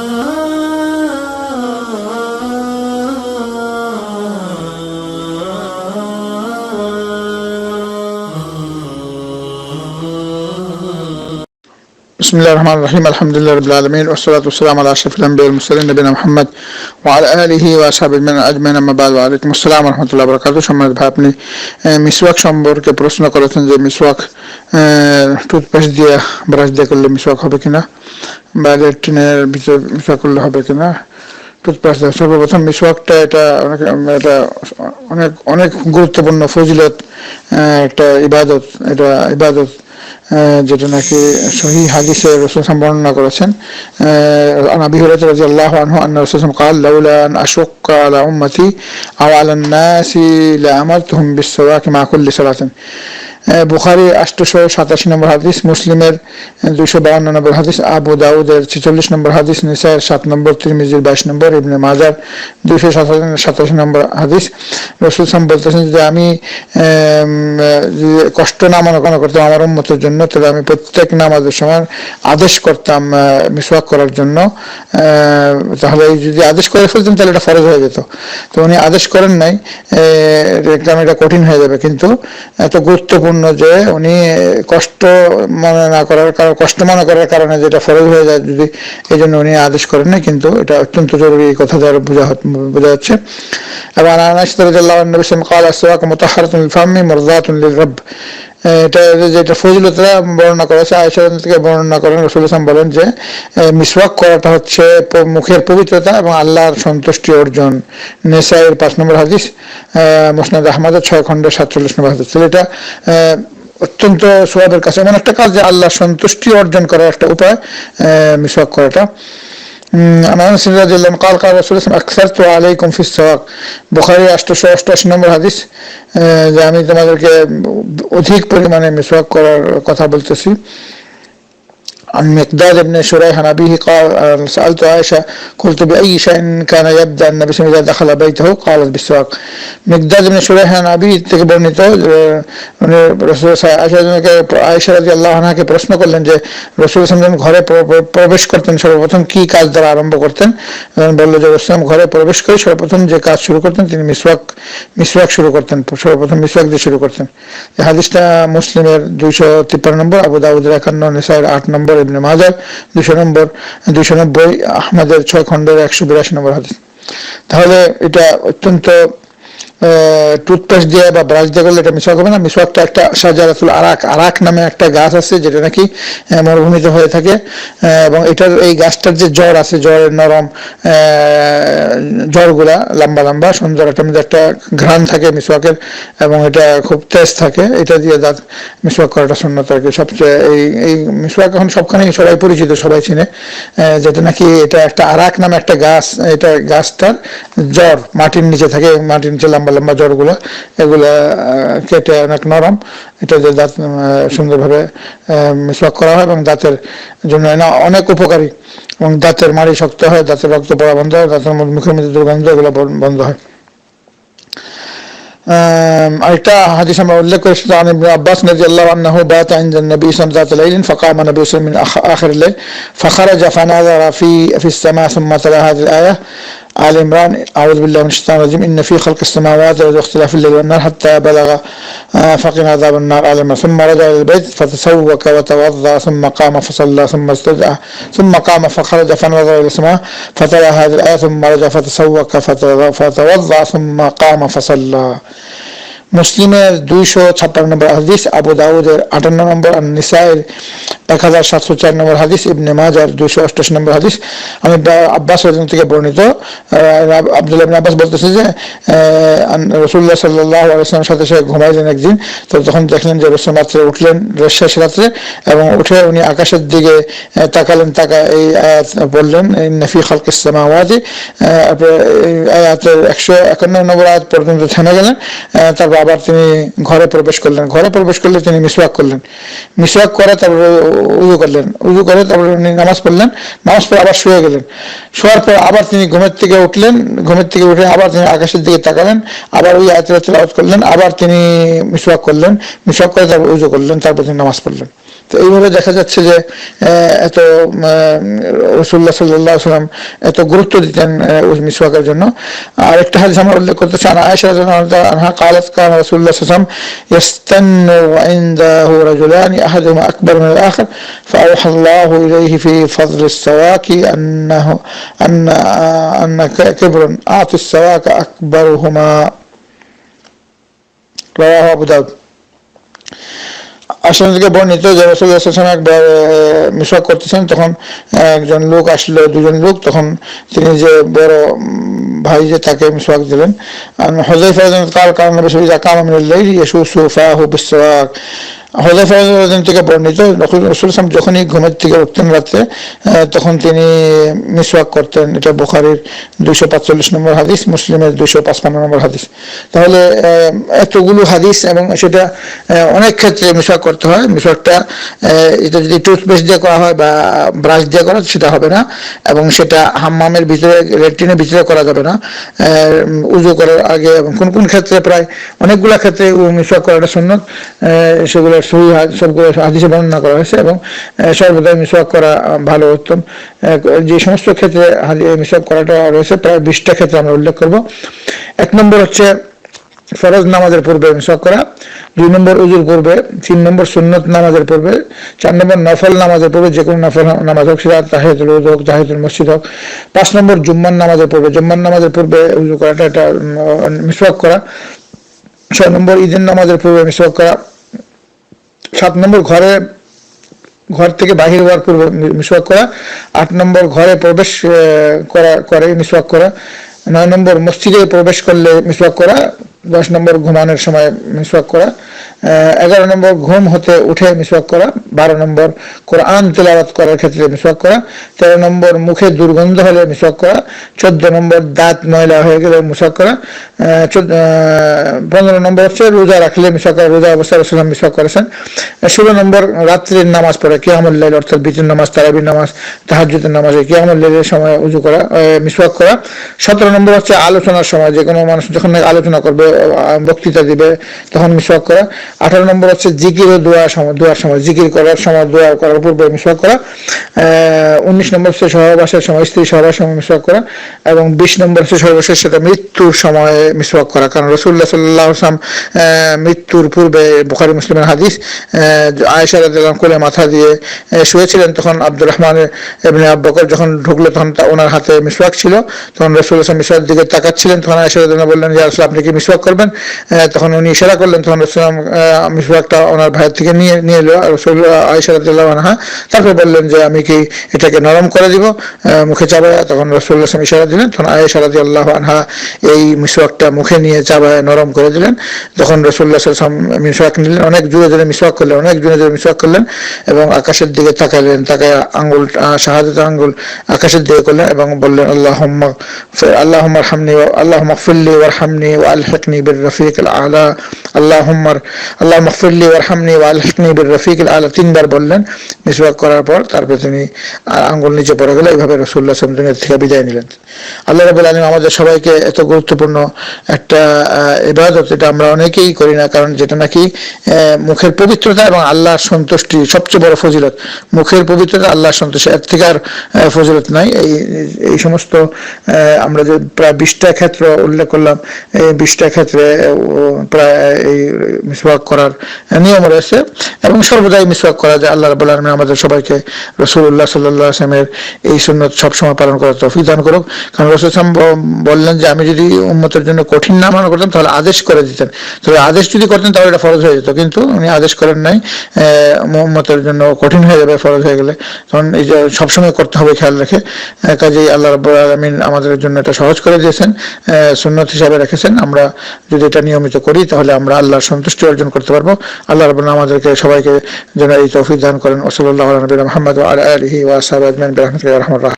Oh. بسم الله الرحمن الرحيم الحمد لله رب العالمين والصلاة والسلام على أشرف الأنبياء والمرسلين نبينا محمد وعلى آله وأصحابه من أجمعين أما بعد وعليكم السلام ورحمة الله وبركاته সম্মানিত ভাই আপনি আহ, মিসওয়াক সম্পর্কে প্রশ্ন করেছেন যে মিসওয়াক টুথপেস্ট দিয়ে ব্রাশ দিয়ে করলে মিসওয়াক হবে কিনা বা লেট্রিনের ভিতরে মিসওয়াক করলে হবে কিনা টুথপেস্ট দিয়ে সর্বপ্রথম মিসওয়াকটা এটা অনেক এটা অনেক অনেক গুরুত্বপূর্ণ ফজিলত আহ, একটা ইবাদত এটা ইবাদত আহ, যেটা নাকি সহি হাদিসে রসুল বর্ণনা করেছেন আহ, আন আবি হুরায়রা রাদিয়াল্লাহু আনহু আন্না রাসূলুল্লাহ قال لولا ان اشق على امتي او على الناس لامرتهم بالسواك مع كل صلاه বুখারি আটশোশো সাতাশি নম্বর হাদিস, মুসলিমের দুইশো বাউন্ন নম্বর হাদিস, আবু দাউদের ছেচল্লিশ নম্বর হাদিস নিসায়ের সাত নম্বর, তিরমিজির বাইশ নম্বর, ইবনে মাজার দুইশো সাতাশি নম্বর হাদিস। রসুল সাম বলতেছেন যে আমি কষ্ট না মনে মনে করতাম আমার উন্মতের জন্য, তাহলে আমি প্রত্যেক নামাজের সময় আদেশ করতাম মিসওয়াক করার জন্য। তাহলে যদি আদেশ করে ফেলতেন, তাহলে এটা ফরজ হয়ে যেত। তো উনি আদেশ করেন নাই এটা কঠিন হয়ে যাবে, কিন্তু এত গুরুত্বপূর্ণ যে উনি কষ্ট মনে না করার কারণ কষ্ট মনে করার কারণে যেটা ফরজ হয়ে যায় যদি এই জন্য উনি আদেশ করেন নাই কিন্তু এটা অত্যন্ত জরুরি এই কথা দ্বারা বোঝা হত- বোঝা যাচ্ছে এবং আনাস রাদিয়াল্লাহু আনহু নবী সাল্লাল্লাহু আলাইহি ওয়াসাল্লাম قال السواك مطهرة للفم مرضاة للرب এটা যেটা ফজিলতরা বর্ণনা করেছে, আয়েশা রাদিয়াল্লাহু থেকে বর্ণনা করেন রসুল ইসলাম বলেন যে মিসওয়াক করাটা হচ্ছে মুখের পবিত্রতা এবং আল্লাহর সন্তুষ্টি অর্জন। নেসাইয়ের পাঁচ নম্বর হাদিস মোসনাদ আহমদের ছয় খণ্ডের সাতচল্লিশ নম্বর হাদিস। এটা অত্যন্ত সোয়াবের কাছে, এমন একটা কাজ যে আল্লাহর সন্তুষ্টি অর্জন করার একটা উপায় মিসওয়াক করাটা। عن انس رضي الله عنه قال قال رسول الله اكثرت عليكم في السواك বুখারী 888 নম্বর হাদিস আহ, যে আমি তোমাদেরকে অধিক পরিমাণে মিসওয়াক করার কথা বলতেছি عن مقداد بن شريح عن أبيه قال سألت عائشة قلت بأي شيء كان يبدأ النبي صلى الله عليه وسلم إذا دخل بيته قالت بالسواك مقداد بن شريح عن أبي থেকে বর্ণিত আহ, উনি রসুল আয়সাকে আয়সা রাজি আল্লাহ আনহাকে প্রশ্ন করলেন যে রসুল ইসলাম যখন ঘরে প্র- প্র- প্রবেশ করতেন সর্বপ্রথম কি কাজ দ্বারা আরম্ভ করতেন তখন বললো যে রসুলাম ঘরে প্রবেশ করে সর্বপ্রথম যে কাজ শুরু করতেন তিনি মিসওয়াক মিসওয়াক শুরু করতেন সর্বপ্রথম মিসওয়াক দিয়ে শুরু করতেন এই হাদিসটা মুসলিমের দুইশো তিপ্পান্ন নম্বর আবু দাউদের একান্ন নেসাইয়ের আট নম্বর ইবনে মাজার, দুশো নম্বর, দুশো নব্বই আহমদের ছয় খণ্ডের একশো বিরাশি নম্বর হাদিস। তাহলে এটা অত্যন্ত টুথপেস্ট দিয়ে বা ব্রাশ দিয়ে করলে এটা মিসওয়াক হবে না। মিসওয়াকটা একটা সাজারাতুল আরাক আরাক নামে একটা গাছ আছে যেটা নাকি মরুভূমিতে হয়ে থাকে। এবং এটার এই গাছটার যে জ্বর আছে, জ্বরের নরম জ্বরগুলা লম্বা লম্বা, সুন্দর একটা মধ্যে একটা ঘ্রাণ থাকে মিসওয়াকের এবং এটা খুব তেজ থাকে। এটা দিয়ে দাঁত মিসওয়াক করাটা সুন্নত আর কি। সবচেয়ে এই এই মিসওয়াক এখন সবখানেই সবাই পরিচিত, সবাই চিনে। যেটা নাকি এটা একটা আরাক নামে একটা গাছ, এটা গাছটার জ্বর মাটির নিচে থাকে, মাটির নিচে লম্বা লম্বা জ্বরগুলো এগুলা আহ, কেটে অনেক নরম এটা দিয়ে দাঁত আহ, সুন্দরভাবে মিসওয়াক করা হয় এবং দাঁতের জন্য না অনেক উপকারী এবং দাঁতের মাড়ি শক্ত হয় দাঁতের রক্ত পড়া বন্ধ হয় দাঁতের মধ্যে- মুখের মধ্যে দুর্গন্ধ এগুলো বন- বন্ধ হয় آم، আরেকটা হাদিস আমরা উল্লেখ করেছি عن ابن عباس رضي الله عنه بات عند النبي صلى الله عليه وسلم ذات ليل فقام النبي صلى الله عليه وسلم من آخ- آخر الليل فخرج فنظر في في السماء ثم تلا هذه الآية آل عمران أعوذ بالله من الشيطان الرجيم إن في خلق السماوات والأرض واختلاف الليل والنهار حتى بلغ آه، فقنا عذاب النار آل عمران ثم رجع إلى البيت فتسوك وتوضأ ثم قام فصلى ثم استدعى ثم قام فخرج فنظر إلى السماء فتلا هذه الآية ثم رجع فتسوك فتو- فتوضأ ثم قام فصلى মুসলিমের দুইশো ছাপ্পান্ন নম্বর হাদিস আবু দাউদের আটান্ন নম্বর আর নিসাইয়ের এক হাজার সাতশো চার নম্বর হাদিস, ইবনে মাজার দুইশো অষ্টাশি নম্বর হাদিস। আমি আব্বাস থেকে বর্ণিত আব্দুল্লাহ ইবনে আব্বাস বলতেছে যে রসুল্লাহ সাল্লাহ আলাইসলামের সাথে সে ঘুমাইলেন একদিন। তো তখন দেখলেন যে রসুল রাত্রে উঠলেন শেষ রাত্রে এবং উঠে উনি আকাশের দিকে তাকালেন, তাকা এই আয়াত বললেন নফি খালক ইসলাম আওয়াজে এই আয়াতের একশো একান্ন নম্বর আয়াত পর্যন্ত থেমে গেলেন তারপর আবার তিনি ঘরে প্রবেশ করলেন। ঘরে প্রবেশ করলে তিনি মিসওয়াক করলেন। মিসওয়াক করে তারপরে উজু করলেন। উজু করে তারপরে উনি নামাজ পড়লেন। নামাজ পড়ে আবার শুয়ে গেলেন। শোয়ার পর আবার তিনি ঘুমের থেকে উঠলেন। ঘুমের থেকে উঠে আবার তিনি আকাশের দিকে তাকালেন। আবার ওই আয়াতের তেলাওয়াত করলেন। আবার তিনি মিসওয়াক করলেন। মিসওয়াক করে তারপর উজু করলেন। তারপর তিনি নামাজ পড়লেন। তো এইভাবে দেখা যাচ্ছে যে আহ, এত রসুল্লাহ সাল্লাহ সাল্লাম এত গুরুত্ব দিতেন আহ, ওই মিসওয়াকের জন্য আর একটা হাদিস আমরা উল্লেখ করতে চান আয়েশা রাদিয়াল্লাহু আনহা قالت كان رسول الله صلى الله عليه وسلم يستن وعنده رجلان احدهما اكبر من الاخر فاوحى الله اليه في فضل السواك انه ان ان كبر اعطي السواك اكبرهما رواه ابو داود আসলে থেকে বর্ণিত যে রসুল্লাহাম একবার মিসওয়াক করতেছেন, তখন একজন লোক আসলো, দুজন লোক, তখন তিনি যে বড় ভাই যে তাকে মিসওয়াক দিলেন হজাইফা কাল কারণ রসুল আমিনুল্লাহ ইয়েসু সুফাহু বিসওয়াক হজাইফা থেকে বর্ণিত রসুল ইসলাম যখনই ঘুমের থেকে উঠতেন রাত্রে তখন তিনি মিসওয়াক করতেন। এটা বুখারির দুইশো পাঁচচল্লিশ নম্বর হাদিস, মুসলিমের দুইশো পাঁচপান্ন নম্বর হাদিস। তাহলে এতগুলো হাদিস এবং সেটা অনেক ক্ষেত্রে মিসওয়াক করতে হয়। মিসওয়াকটা এটা যদি টুথপেস্ট দিয়ে করা হয় বা ব্রাশ দিয়ে করা সেটা হবে না। এবং সেটা হাম্মামের ভিতরে ল্যাট্রিনের ভিতরে করা যাবে না। উজু করার আগে এবং কোন কোন ক্ষেত্রে প্রায় অনেকগুলা ক্ষেত্রে মিসওয়াক করাটা সুন্নত। সেগুলো সহি সবগুলো হাদিসে বর্ণনা করা হয়েছে এবং আহ, সর্বদাই মিসওয়াক করা ভালো উত্তম। যে সমস্ত ক্ষেত্রে মিসওয়াক করাটা রয়েছে প্রায় বিশটা ক্ষেত্রে আমরা উল্লেখ করব। এক নম্বর হচ্ছে ফরজ নামাজের পূর্বে মিসওয়াক করা দুই নম্বর উজুর পূর্বে তিন নম্বর সুন্নত নামাজের পূর্বে চার নম্বর নফল নামাজের পূর্বে যে কোনো নফল নামাজ হোক সেটা তাহিয়াতুল উজু হোক তাহিয়াতুল মসজিদ হোক। পাঁচ নম্বর জুম্মান নামাজের পূর্বে জুম্মান নামাজের পূর্বে উজু করাটা এটা মিসওয়াক করা। ছয় নম্বর ঈদের নামাজের পূর্বে মিসওয়াক করা। সাত নম্বর ঘরে, ঘর থেকে বাহির হওয়ার পূর্বে মিসওয়াক করা, আট নম্বর ঘরে প্রবেশ করা, করে মিসওয়াক করা, নয় নম্বর মসজিদে প্রবেশ করলে মিসওয়াক করা, দশ নম্বর ঘুমানোর সময় মিসওয়াক করা এগারো নম্বর ঘুম হতে উঠে মিসওয়াক করা বারো নম্বর কোরআন তেলাওয়াত করার ক্ষেত্রে মিসওয়াক করা, তেরো নম্বর মুখে দুর্গন্ধ হলে মিসওয়াক করা, চোদ্দ নম্বর দাঁত ময়লা হয়ে গেলে মিসওয়াক করা পনেরো নম্বর হচ্ছে রোজা রাখলে মিসওয়াক করা, রোজা অবস্থায় রসুলাম মিসওয়াক করেছেন। ষোলো নম্বর রাত্রির নামাজ পড়ে, কিয়ামুল লাইল অর্থাৎ বিতির নামাজ, তারাবির নামাজ, তাহাজ্জুদের নামাজে কিয়ামুল লাইলের সময় উজু করা মিসওয়াক করা। সতেরো নম্বর হচ্ছে আলোচনার সময়, যে কোনো মানুষ যখন আলোচনা করবে বক্তৃতা দিবে, তখন মিসওয়াক করা। আঠারো নম্বর হচ্ছে জিকির ও দোয়ার সময় দোয়ার সময়, জিকির করার সময় দোয়া করার পূর্বে মিসওয়াক করা উনিশ নম্বর হচ্ছে সহবাসের সময়, স্ত্রী সহবাসের সময় মিসওয়াক করা এবং বিশ নম্বর হচ্ছে সর্বশেষ সেটা মৃত্যুর সময় মিসওয়াক করা। কারণ রসুল্লাহ সাল্লাহ আসলাম মৃত্যুর পূর্বে বুখারি মুসলিমের হাদিস আয়েশা রাদিয়াল্লাহু কোলে মাথা দিয়ে শুয়েছিলেন তখন আব্দুর রহমান এমনি আব্বকর যখন ঢুকলো তখন ওনার হাতে মিসওয়াক ছিল। তখন রসুল আসলাম মিসওয়াকের দিকে তাকাচ্ছিলেন, তখন আয়েশা রাদিয়াল্লাহু বললেন যে আসলে আপনি কি মিসওয়াক করবেন? তখন উনি ইশারা করলেন, তখন রসুলাম মিসওয়াকটা ওনার ভাইয়ের থেকে নিয়ে নিয়ে এলো। রসুল তারপর বললেন যে আমি কি এটাকে নরম করে দিব? মুখে তখন ইশারা দিলেন। তখন রাদিয়াল্লাহু আনহা এই মিসওয়াকটা মুখে নিয়ে নরম করে দিলেন। তখন মিসওয়াক নিলেন। অনেক মিসওয়াক করলেন, অনেক মিসওয়াক করলেন এবং আকাশের দিকে তাকালেন, তাকায় আঙ্গুল শাহাদত আঙ্গুল আকাশের দিকে করলেন এবং বললেন আল্লাহ আল্লাহ হামনি আল্লাহ মকফুল্লি ওয়ালহিকনি বির রফিক আলা আল্লাহ আল্লাহ মকফুল্লি ওয়ারহামনি ওয়ালহিকনি বির রফিক আলা। তিনবার বললেন, মিসওয়াক করার পর তারপরে তিনি আঙ্গুল নিচে পড়ে গেল এইভাবে রসুল্লাহ সাল্লাম দুনিয়া থেকে বিদায় নিলেন। আল্লাহ রাবুল আলম আমাদের সবাইকে এত গুরুত্বপূর্ণ একটা ইবাদত এটা আমরা অনেকেই করি না, কারণ যেটা নাকি মুখের পবিত্রতা এবং আল্লাহর সন্তুষ্টি সবচেয়ে বড় ফজিলত। মুখের পবিত্রতা, আল্লাহর সন্তুষ্টি, এর থেকে আর ফজিলত নাই। এই এই সমস্ত আমরা যে প্রায় বিশটা ক্ষেত্র উল্লেখ করলাম, এই বিশটা ক্ষেত্রে প্রায় এই মিসওয়াক করার নিয়ম রয়েছে এবং সর্বদাই মিসওয়াক করা যায় আল্লাহ রাবুল আলমী আমাদের সবাইকে রসুল্লাহ সাল্লাহ আসলামের এই সুন্নত সবসময় পালন করার তৌফিক দান করুক। কারণ রসুল বললেন যে আমি যদি উম্মতের জন্য কঠিন না মনে করতাম তাহলে আদেশ করে দিতেন। তবে আদেশ যদি করতেন তাহলে এটা ফরজ হয়ে যেত। কিন্তু উনি আদেশ করেন নাই আহ, উম্মতের জন্য কঠিন হয়ে যাবে ফরজ হয়ে গেলে। তখন এই যে সবসময় করতে হবে খেয়াল রেখে কাজেই আল্লাহ রব্বুল আলমিন আমাদের জন্য এটা সহজ করে দিয়েছেন সুন্নত হিসাবে রেখেছেন। আমরা যদি এটা নিয়মিত করি তাহলে আমরা আল্লাহর সন্তুষ্টি অর্জন করতে পারব। আল্লাহ রব্বুল আমাদেরকে সবাইকে যেন এই তৌফিক দান করেন ওসল্লাহ নবীনা মোহাম্মদ আলহি ওয়াসাব আজমাইন রহমতুল্লাহ রহমান